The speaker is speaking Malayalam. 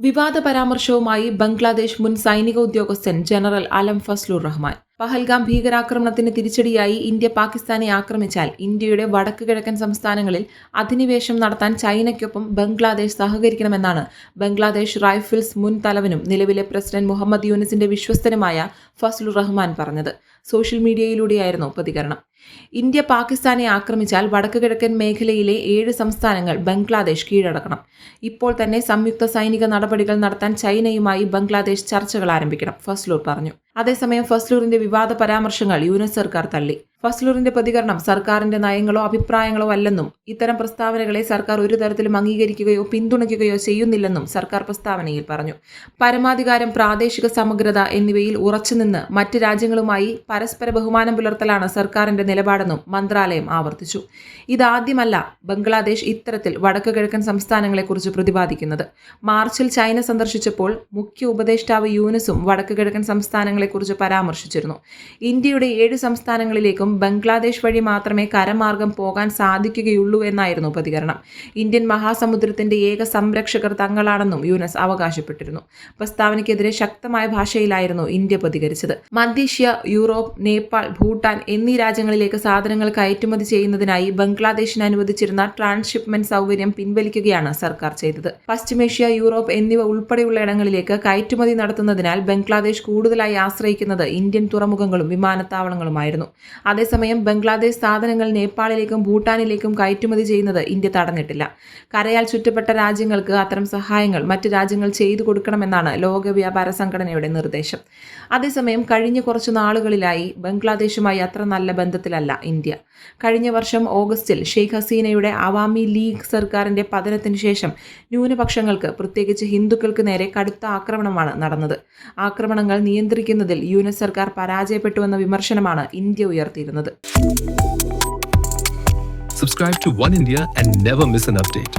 വിവാദ പരാമർശവുമായി ബംഗ്ലാദേശ് മുൻ സൈനിക ഉദ്യോഗസ്ഥൻ ജനറൽ അലം ഫസ്ലുർ റഹ്മാൻ. പഹൽഗാം ഭീകരാക്രമണത്തിന് തിരിച്ചടിയായി ഇന്ത്യ പാകിസ്ഥാനെ ആക്രമിച്ചാൽ ഇന്ത്യയുടെ വടക്ക് കിഴക്കൻ സംസ്ഥാനങ്ങളിൽ അധിനിവേശം നടത്താൻ ചൈനയ്ക്കൊപ്പം ബംഗ്ലാദേശ് സഹകരിക്കണമെന്നാണ് ബംഗ്ലാദേശ് റൈഫിൾസ് മുൻ തലവനും നിലവിലെ പ്രസിഡന്റ് മുഹമ്മദ് യൂനിസിന്റെ വിശ്വസ്തനുമായ ഫസ്ലുർ റഹ്മാൻ പറഞ്ഞത്. സോഷ്യൽ മീഡിയയിലൂടെയായിരുന്നു പ്രതികരണം. ഇന്ത്യ പാകിസ്ഥാനെ ആക്രമിച്ചാൽ വടക്കു കിഴക്കൻ മേഖലയിലെ ഏഴ് സംസ്ഥാനങ്ങൾ ബംഗ്ലാദേശ് കീഴടക്കണം. ഇപ്പോൾ തന്നെ സംയുക്ത സൈനിക നടപടികൾ നടത്താൻ ചൈനയുമായി ബംഗ്ലാദേശ് ചർച്ചകൾ ആരംഭിക്കണം ഫസ്ലൂർ പറഞ്ഞു. അതേസമയം ഫസ്ലൂറിന്റെ വിവാദ പരാമർശങ്ങൾ യുനെസ് സർക്കാർ തള്ളി. ഫസ്ലൂറിന്റെ പ്രതികരണം സർക്കാരിന്റെ നയങ്ങളോ അഭിപ്രായങ്ങളോ അല്ലെന്നും ഇത്തരം പ്രസ്താവനകളെ സർക്കാർ ഒരു തരത്തിലും അംഗീകരിക്കുകയോ പിന്തുണയ്ക്കുകയോ ചെയ്യുന്നില്ലെന്നും സർക്കാർ പ്രസ്താവനയിൽ പറഞ്ഞു. പരമാധികാരം പ്രാദേശിക സമഗ്രത എന്നിവയിൽ ഉറച്ചുനിന്ന് മറ്റ് രാജ്യങ്ങളുമായി പരസ്പര ബഹുമാനം പുലർത്തലാണ് സർക്കാരിന്റെ നിലപാടെന്നും മന്ത്രാലയം ആവർത്തിച്ചു. ഇതാദ്യമല്ല ബംഗ്ലാദേശ് ഇത്തരത്തിൽ വടക്ക് കിഴക്കൻ സംസ്ഥാനങ്ങളെക്കുറിച്ച് പ്രതിപാദിക്കുന്നത്. മാർച്ചിൽ ചൈന സന്ദർശിച്ചപ്പോൾ മുഖ്യ ഉപദേഷ്ടാവ് യൂനസും വടക്ക് കിഴക്കൻ സംസ്ഥാനങ്ങളെക്കുറിച്ച് പരാമർശിച്ചിരുന്നു. ഇന്ത്യയുടെ ഏഴ് സംസ്ഥാനങ്ങളിലേക്കും ബംഗ്ലാദേശ് വഴി മാത്രമേ കരമാർഗം പോകാൻ സാധിക്കുകയുള്ളൂ എന്നായിരുന്നു പ്രതികരണം. ഇന്ത്യൻ മഹാസമുദ്രത്തിന്റെ ഏക സംരക്ഷകർ തങ്ങളാണെന്നും യൂനസ് അവകാശപ്പെട്ടിരുന്നു. പ്രസ്താവനയ്ക്കെതിരെ ശക്തമായ ഭാഷയിലായിരുന്നു ഇന്ത്യ പ്രതികരിച്ചത്. മധ്യേഷ്യ യൂറോപ്പ് നേപ്പാൾ ഭൂട്ടാൻ എന്നീ രാജ്യങ്ങളിലേക്ക് സാധനങ്ങൾ കയറ്റുമതി ചെയ്യുന്നതിനായി ബംഗ്ലാദേശിന് അനുവദിച്ചിരുന്ന ട്രാൻസ്ഷിപ്മെന്റ് സൗകര്യം പിൻവലിക്കുകയാണ് സർക്കാർ ചെയ്തത്. പശ്ചിമേഷ്യ യൂറോപ്പ് എന്നിവ ഉൾപ്പെടെയുള്ള ഇടങ്ങളിലേക്ക് കയറ്റുമതി നടത്തുന്നതിനാൽ ബംഗ്ലാദേശ് കൂടുതലായി ആശ്രയിക്കുന്നത് ഇന്ത്യൻ തുറമുഖങ്ങളും വിമാനത്താവളങ്ങളുമായിരുന്നു. അതേസമയം ബംഗ്ലാദേശ് സാധനങ്ങൾ നേപ്പാളിലേക്കും ഭൂട്ടാനിലേക്കും കയറ്റുമതി ചെയ്യുന്നത് ഇന്ത്യ തടഞ്ഞിട്ടില്ല. കരയാൽ ചുറ്റപ്പെട്ട രാജ്യങ്ങൾക്ക് അത്തരം സഹായങ്ങൾ മറ്റ് രാജ്യങ്ങൾ ചെയ്തു കൊടുക്കണമെന്നാണ് ലോക വ്യാപാര സംഘടനയുടെ നിർദ്ദേശം. അതേസമയം കഴിഞ്ഞ കുറച്ചു നാളുകളിലായി ബംഗ്ലാദേശുമായി അത്ര നല്ല ബന്ധത്തിലല്ല ഇന്ത്യ. കഴിഞ്ഞ വർഷം ഓഗസ്റ്റിൽ ഷെയ്ഖ് ഹസീനയുടെ അവാമി ലീഗ് സർക്കാരിന്റെ പതനത്തിന് ശേഷം ന്യൂനപക്ഷങ്ങൾക്ക് പ്രത്യേകിച്ച് ഹിന്ദുക്കൾക്ക് നേരെ കടുത്ത ആക്രമണമാണ് നടന്നത്. ആക്രമണങ്ങൾ നിയന്ത്രിക്കുന്നതിൽ യുനെസ് സർക്കാർ പരാജയപ്പെട്ടുവെന്ന വിമർശനമാണ് India ഉയർത്തിയിരുന്നത് Subscribe to One India and never miss an update.